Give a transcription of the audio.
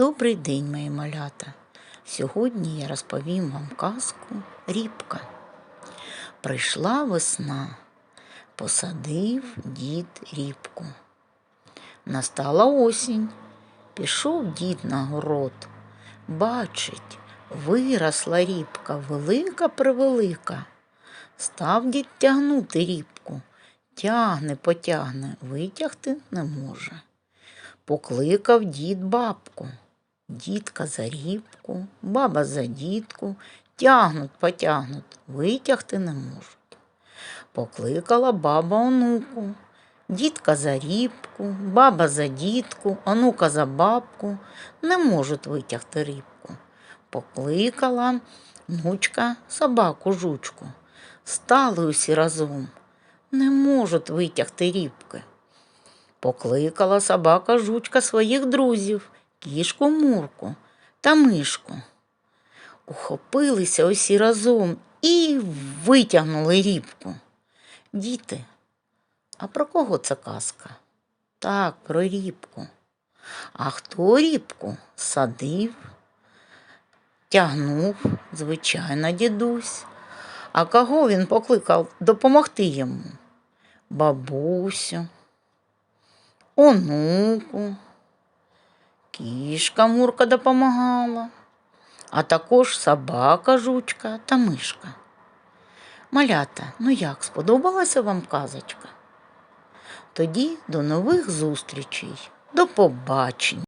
Добрий день, мої малята. Сьогодні я розповім вам казку Рібка. Прийшла весна, посадив дід рібку. Настала осінь, пішов дід на город. Бачить, виросла рібка, велика превелика. Став дід тягнути рібку. Тягне, потягне, витягти не може. Покликав дід бабку. Дідка за рібку, баба за дідку, тягнуть, потягнуть, витягти не можуть. Покликала баба онуку. Дідка за рібку, баба за дідку, онука за бабку, не можуть витягти рібку. Покликала внучка собаку жучку. Стали усі разом, не можуть витягти рібки. Покликала собака жучка своїх друзів, кішку мурку та мишку. Ухопилися усі разом і витягнули рібку. Діти, а про кого це казка? Так, про рібку. А хто рібку садив, тягнув, звичайно, дідусь. А кого він покликав допомогти йому? Бабусю онуку. Кішка Мурка допомагала, а також собака жучка та мишка. Малята, ну як сподобалася вам казочка? Тоді до нових зустрічей, до побачення.